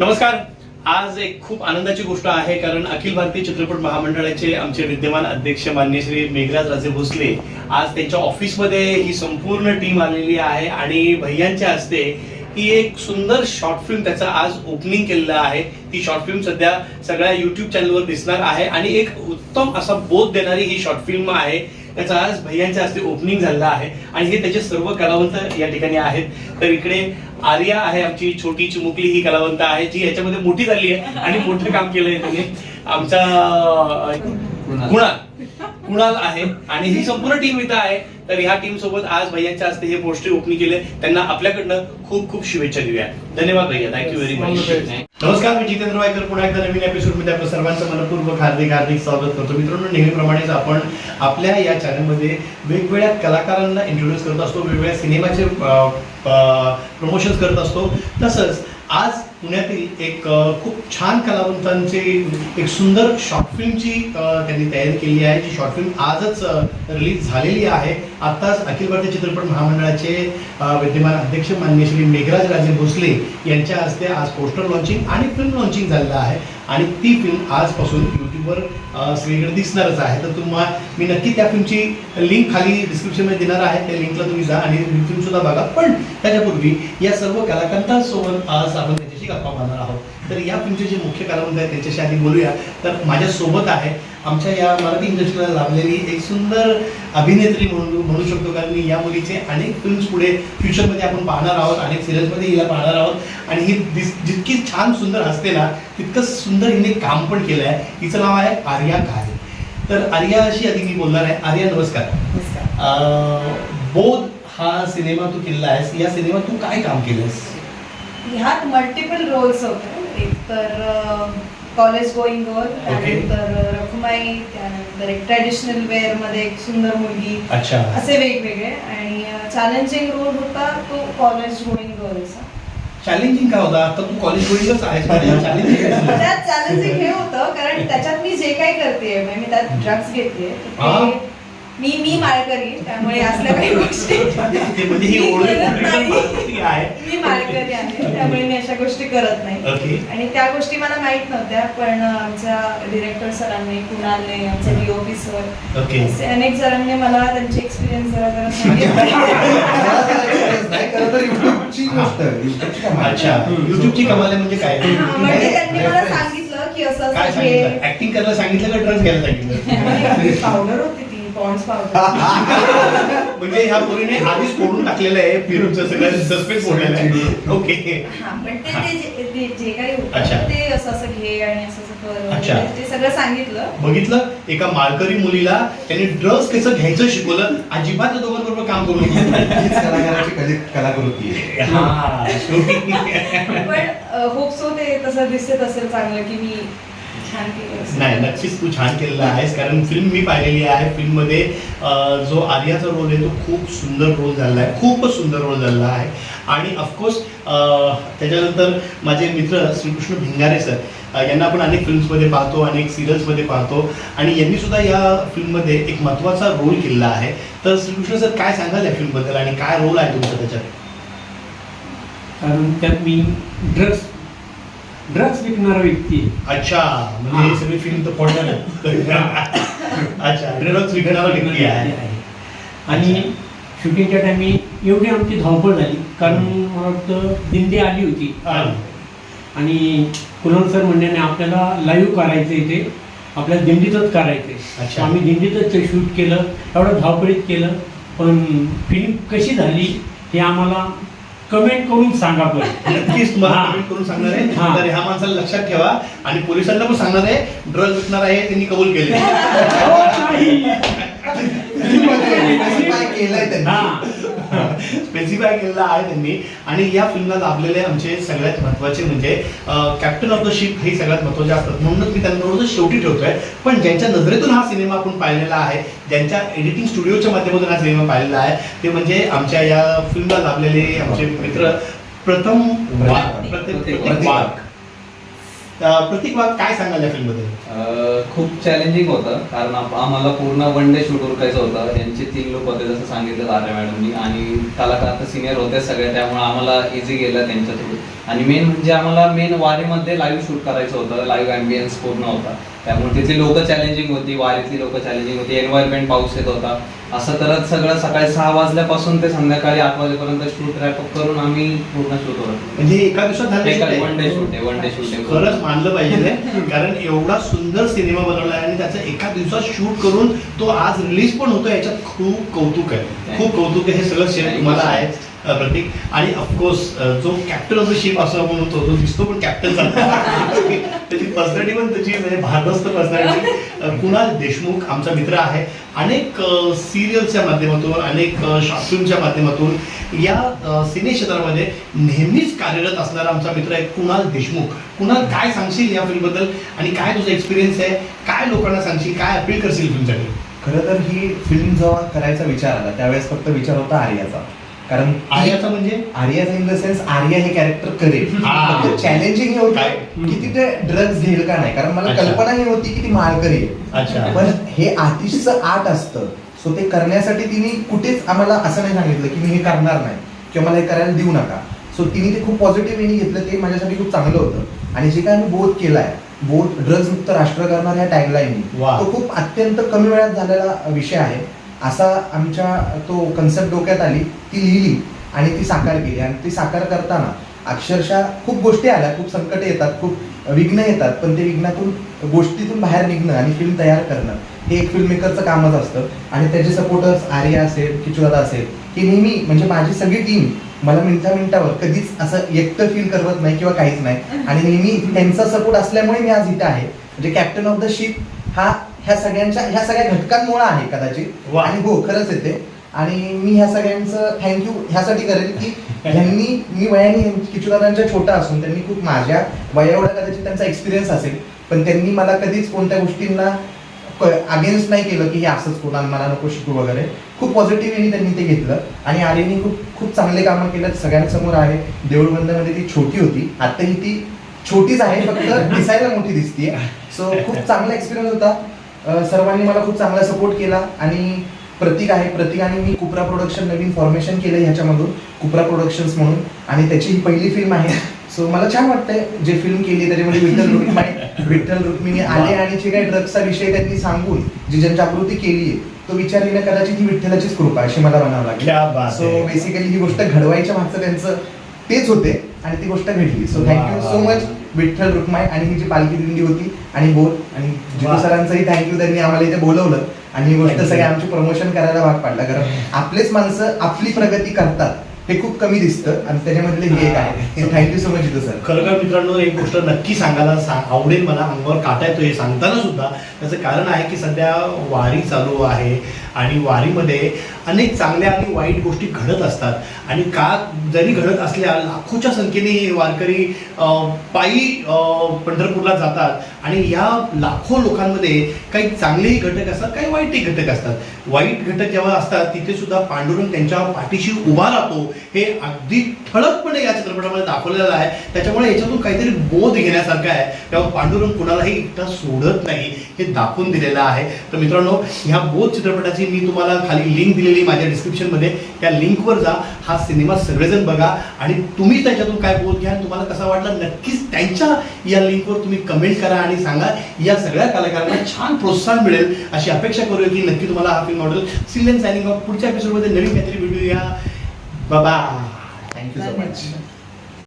नमस्कार. आज एक खूप आनंदाची गोष्ट आहे कारण अखिल भारतीय चित्रपट महामंडळाचे आमचे विद्यमान अध्यक्ष मान्य श्री मेघराज राजे भोसले आज त्यांच्या ऑफिसमध्ये ही संपूर्ण टीम आलेली आहे आणि भैयांच्या हस्ते ही एक सुंदर शॉर्ट फिल्म त्याचं आज ओपनिंग केलेलं आहे. ती शॉर्ट फिल्म सध्या सगळ्या युट्यूब चॅनलवर दिसणार आहे आणि एक उत्तम असा बोध देणारी ही शॉर्ट फिल्म आहे. त्याचा आज भैयांच्या हस्ते ओपनिंग झालेला आहे. आणि हे त्याचे सर्व कलावंत या ठिकाणी आहेत. तर इकडे आर्या आहे आमची छोटी चिमुकली ही कलावंत आहे जी याच्यामध्ये मोठी झाली आहे आणि मोठं काम केलंय त्यांनी. आमचा कुणाल. कुणाल. आहे आणि ही संपूर्ण टीम इथं आहे. तर ह्या टीम सोबत आज भैयांच्या हस्ते हे पोस्टर ओपनिंग केले. त्यांना आपल्याकडनं खूप खूप शुभेच्छा देऊया. धन्यवाद भैया. थँक्यू व्हेरी मच नमस्कार मी जितेंद्र वायकर. पुन्हा एकदा नवीन एपिसोडमध्ये आपलं सर्वांचं मनपूर्वक हार्दिक हार्दिक स्वागत करतो. मित्रांनो नेहमीप्रमाणेच आपण आपल्या या चॅनलमध्ये वेगवेगळ्या कलाकारांना इंट्रोड्यूस करत असतो. वेगवेगळ्या सिनेमाचे प्रमोशन करत असतो. तसंच आज पुण्यातील एक खूप छान कलावंतांचे एक सुंदर शॉर्ट फिल्मची त्यांनी तयारी केली आहे. जी शॉर्ट फिल्म आजच रिलीज झालेली आहे. आत्ताच अखिल भारतीय चित्रपट महामंडळाचे विद्यमान अध्यक्ष मान्य श्री मेघराज राजे भोसले यांच्या हस्ते आज पोस्टर लॉन्चिंग आणि फिल्म लॉन्चिंग झालेलं आहे. आणि ती फिल्म आजपासून यूट्यूबवर अ, सगळीकडे दिसणारच आहे. तर तुम्हाला मी नक्की त्या फिल्मची लिंक खाली डिस्क्रिप्शनमध्ये देणार आहे. त्या लिंकला तुम्ही जा आणि फिल्मसुद्धा बघा. पण त्याच्यापूर्वी या सर्व कलाकारांसोबत आज आपण त्याच्याशी गप्पा मारणार आहोत. तर या फिल्मचे जे मुख्य कलावंत आहेत त्यांच्याशी आधी बोलूया. तर माझ्या सोबत आहे आमच्या या मराठी इंडस्ट्रीला लाभलेली एक सुंदर अभिनेत्री म्हणून म्हणू शकतो कारण मी या मुलीचे अनेक फिल्म्स पुढे फ्युचरमध्ये आपण पाहणार आहोत अनेक सिरियल्समध्ये हिला पाहणार आहोत. आणि ही दिस जितकी छान सुंदर असते ना तितकं सुंदर हिने काम पण केलं आहे हिचं नाव आहे आर्या घारे. तर आर्याशी आधी मी बोलणार आहे. आर्या नमस्कार. अं, बोध हा सिनेमा तू केलेला आहेस. या सिनेमात तू काय काम केलंस ह्यात मल्टिपल रोल्स होते. एक तर कॉलेज गोईंग गर्ल त्यानंतर रखुमाई त्यानंतर एक ट्रॅडिशनल वेअरमध्ये एक सुंदर मुलगी. असे वेगवेगळे. आणि चॅलेंजिंग रोल होता तो कॉलेज गोईंग गर्लचा चॅलेंजिंग काय होता? आता तू कॉलेज गोईंगच आहेस त्यात चॅलेंजिंग हे होतं कारण त्याच्यात मी जे काही करते म्हणजे मी त्यात ड्रग्स घेते हा. मी मी माळकरी त्यामुळे असल्या काही गोष्टी. म्हणजे ही मी माळकरी आहे त्यामुळे मी अशा गोष्टी करत नाही. ओके. आणि त्या गोष्टी मला माहीत नव्हत्या पण आमच्या डिरेक्टर सरांनी कुणालने आमचे डीओपी सर ओके. असे अनेक जणांनी मला त्यांचे एक्सपिरियन्स जरा जरा सांगितले. कमाल. म्हणजे काय? म्हणजे त्यांनी मला सांगितलं की असं ऍक्टिंग करायला सांगितलं का घ्यायला सांगितलं? पावडर होती म्हणजे ह्या पोरीने आधीच फोडून टाकलेलं आहे फिल्मचं सगळं सस्पेन्स फोडलेलं आहे. ओके हा पण ते ते जे- ते- जे काही अच्छा. होतं ते असं असं घे आणि असं असं कर अच्छा. वगैरे ते सगळं सांगितलं. बघितलं? एका माळकरी मुलीला त्यांनी ड्रग्स कसं घ्यायचं शिकवलं? अजिबात त्या दोघांबरोबर काम करून घेतलं हीच कलाकाराची कली- कलाकृती आहे. हा पण होप सो ते तसं दिसत असेल चांगलं की मी. नाही नक्कीच तू छान केलेला आहेस. कारण फिल्म मी पाहिलेली आहे. फिल्ममध्ये जो आर्याचा रोल आहे तो खूप सुंदर रोल झालेला आहे. खूपच सुंदर रोल झालेला आहे. आणि ऑफकोर्स त्याच्यानंतर माझे मित्र श्रीकृष्ण भिंगारे सर यांना आपण अनेक फिल्म्समध्ये पाहतो अनेक सिरियल्समध्ये पाहतो. आणि यांनी सुद्धा या फिल्ममध्ये एक महत्त्वाचा रोल केलेला आहे. तर श्रीकृष्ण सर काय सांगाल या फिल्मबद्दल आणि काय रोल आहे तुमचा त्याच्यात? कारण त्यात मी ड्रग्स ड्रग्स विकणारा व्यक्ती अच्छा म्हणजे हे सगळी फिल्म तर पडणार अच्छा ड्रग्स विकणारा व्यक्ती आहे. आणि शूटिंगच्या टायमी एवढी आमची धावपळ झाली कारण मला वाटतं दिंडी आली होती. आणि कुणाल सर म्हणण्याने आपल्याला लाईव्ह करायचं इथे आपल्याला दिंडीतच करायचं अच्छा. आम्ही दिंडीतच ते शूट केलं एवढं धावपळीत केलं पण फिल्म कशी झाली हे आम्हाला कमेंट करून सांगा पण. नक्कीच तुम्हाला हा. कमेंट करून सांगणार आहे. हा. तर ह्या माणसाला लक्षात ठेवा. आणि पोलिसांना पण सांगणार आहे. ड्रग विकणार आहे त्यांनी कबूल केले. हो, नाही. काय केलंय त्यांनी. हा. स्पेसिफाय केलेला आहे त्यांनी. आणि या फिल्मला लाभलेले आमचे सगळ्यात महत्त्वाचे म्हणजे कॅप्टन ऑफ द शिप हे सगळ्यात महत्त्वाचे असतात. म्हणूनच मी त्यांना थोडंसं शेवटी ठेवतोय. पण ज्यांच्या नजरेतून हा सिनेमा आपण पाहिलेला आहे ज्यांच्या एडिटिंग स्टुडिओच्या माध्यमातून हा सिनेमा पाहिलेला आहे ते म्हणजे आमच्या या फिल्मला लाभलेले आमचे मित्र प्रथम वाघ. प्रत्येक वाघ. प्रतीक काय सांगाल या फिल्मबद्दल खूप चॅलेंजिंग होतं कारण आम्हाला पूर्ण वन डे शूट उरकायचं होतं. त्यांचे तीन लोक होते जसं सांगितलं आर्या मॅडमनी आणि कलाकार तर सिनियर होते सगळे त्यामुळे आम्हाला इझी गेलं त्यांच्या थ्रू आणि मेन म्हणजे आम्हाला मेन वारीमध्ये लाईव्ह शूट करायचं होतं लाईव्ह अँबियन्स पूर्ण होता. त्यामुळे तिथली लोक चॅलेंजिंग होती वारीतली लोक चॅलेंजिंग होती एन्व्हायरमेंट पाऊस येत होता. असं करत सगळं सकाळी सहा वाजल्यापासून ते संध्याकाळी आठ वाजेपर्यंत शूट रॅपअप करून आम्ही पूर्ण शूट होतो. म्हणजे एका दिवसात झालं वन डे शूट आहे वन डे शूट आहे खरंच मानलं पाहिजे. कारण एवढा सुंदर सिनेमा बनवला आहे आणि त्याचं एका दिवसात शूट करून तो आज रिलीज पण होतो याच्यात खूप कौतुक आहे. खूप कौतुक आहे हे सगळं शेअर तुम्हाला आहे? प्रतीक. आणि ऑफकोर्स जो कॅप्टन ऑफ द शिप असं म्हणून तो दिसतो पण कॅप्टन त्याची पर्सनॅलिटी पण त्याची म्हणजे भारदस्त पर्सनॅलिटी कुणाल देशमुख आमचा मित्र आहे. अनेक सिरियलच्या माध्यमातून अनेक शॉर्टफिल्मच्या माध्यमातून या सिने क्षेत्रामध्ये नेहमीच कार्यरत असणारा आमचा मित्र आहे कुणाल देशमुख. कुणाल काय सांगशील या फिल्मबद्दल? आणि काय तुझा एक्सपिरियन्स आहे? काय लोकांना सांगशील? काय अपील करशील फिल्मसाठी? खरं तर ही फिल्म जेव्हा करायचा विचार आला त्यावेळेस फक्त विचार होता आर्याचा. कारण आर्याचा म्हणजे? Arya in the sense Arya हे कॅरेक्टर करेल. चॅलेंजिंग हे होतं? की तिथे ड्रग्ज घेईल का नाही? कारण मला. कल्पना ही होती की ती आहे अच्छा. पण हे आतिशचं आर्ट असतं. सो ते करण्यासाठी तिने कुठेच आम्हाला असं नाही सांगितलं की मी हे करणार नाही. किंवा मला हे करायला देऊ नका. सो तिने ते खूप पॉझिटिव्ह वेनी घेतलं. ते माझ्यासाठी खूप चांगलं होतं. आणि जे काय आम्ही बोध केलाय बोध ड्रग्ज मुक्त राष्ट्र करणार ह्या टॅगलाईननी वा. तो खूप अत्यंत कमी वेळात झालेला विषय आहे. असा आमच्या तो कन्सेप्ट डोक्यात आली ती लिहिली आणि ती साकार केली. आणि ती साकार करताना अक्षरशः खूप गोष्टी आल्या खूप संकट येतात खूप विघ्न येतात पण ते विघ्नातून गोष्टीतून बाहेर निघणं आणि फिल्म तयार करणं हे एक फिल्ममेकरचं कामच असतं. आणि त्याचे सपोर्टर्स आर्या असेल किचुदादा असेल की नेहमी म्हणजे माझी सगळी टीम मला मिनटा मिनटावर कधीच असं एकटं फील करत नाही किंवा काहीच नाही. आणि नेहमी त्यांचा सपोर्ट असल्यामुळे मी आज इथं आहे. म्हणजे कॅप्टन ऑफ द शिप हा ह्या सगळ्यांच्या ह्या सगळ्या घटकांमुळे आहे कदाचित. वा. आणि हो खरंच येते आणि मी ह्या सगळ्यांचं थँक्यू ह्यासाठी करेल की ह्यांनी मी वयाने किशोरांच्या छोटा असून त्यांनी खूप माझ्या वया एवढा कदाचित त्यांचा एक्सपिरियन्स असेल पण त्यांनी मला कधीच कोणत्या गोष्टींना अगेन्स्ट नाही केलं की हे असंच कोणा मला नको शिकू वगैरे. खूप पॉझिटिव्हली त्यांनी ते घेतलं. आणि आर्यनी खूप खूप चांगले कामं केलं सगळ्यांसमोर आहे. देऊळबंदमध्ये ती छोटी होती. आताही ती छोटीच आहे फक्त दिसायला मोठी दिसतीये. सो खूप चांगला एक्सपिरियन्स होता. सर्वांनी मला खूप चांगला सपोर्ट केला आणि प्रतीक आहे. प्रतीक आणि मी कुपरा प्रोडक्शन नवीन फॉर्मेशन केलं ह्याच्यामधून कुपरा प्रोडक्शन्स म्हणून. आणि त्याची ही पहिली फिल्म आहे. सो मला छान वाटतंय जे फिल्म केली त्याच्यामध्ये विठ्ठल रुक्माई विठ्ठल रुक्मिणी आले आणि जे काही ड्रग्सचा विषय त्यांनी सांगून जी जनजागृती केली आहे तो विचार येणं कदाचित ही विठ्ठलाचीच कृपा अशी मला म्हणावं लागेल. सो. बेसिकली ही गोष्ट घडवायच्या मागचं त्यांचं तेच होते आणि ती गोष्ट घडली. So thank you so. Much Vitthal Rukmai आणि ही जी पालखी दिंडी होती आणि बोल आणि जितू. सरांचंही थँक्यू त्यांनी आम्हाला इथे बोलवलं. आणि ही गोष्ट. सगळी आमची प्रमोशन करायला भाग पाडला. कारण आपलेच माणसं आपली प्रगती करतात हे खूप कमी दिसतं. आणि त्याच्यामधले हे एक आहे. Thank you so much Jitu sir. खरं तर मित्रांनो एक गोष्ट नक्की सांगायला सा- आवडेल मला अंगावर काटा येतो हे सांगताना सुद्धा. त्याचं कारण आहे की सध्या वारी चालू आहे. आणि वारीमध्ये अनेक चांगल्या आणि वाईट गोष्टी घडत असतात. आणि का जरी घडत असल्या लाखोच्या संख्येने वारकरी पायी पंढरपूरला जातात. आणि या लाखो लोकांमध्ये काही चांगलेही घटक असतात काही वाईटही घटक असतात. वाईट घटक जेव्हा असतात तिथे सुद्धा पांडुरंग त्यांच्या पाठीशी उभा राहतो. हे अगदी ठळकपणे या चित्रपटामध्ये दाखवलेलं आहे. त्याच्यामुळे याच्यातून काहीतरी बोध घेण्यासारखं आहे. तेव्हा पांडुरंग कुणालाही एकटा सोडत नाही हे दाखवून दिलेलं आहे. तर मित्रांनो ह्या बोध चित्रपटाची मी तुम्हाला खाली लिंक दिलेली माझ्या डिस्क्रिप्शनमध्ये त्या लिंकवर जा. हा सिनेमा सर्वजण बघा. आणि तुम्ही त्याच्यातून काय बोध घ्या तुम्हाला कसा वाटला नक्कीच त्यांच्या या लिंकवर तुम्ही कमेंट करा आणि सांगा. या सगळ्या कलाकारांना छान प्रोत्साहन मिळेल. अशी अपेक्षा करूया की नक्की तुम्हाला हा फिल्म आवडेल. सिलेन सायनिंग ऑफ पुढच्या एपिसोडमध्ये नवीन काहीतरी व्हिडिओ या. बाबा थँक्यू सो मच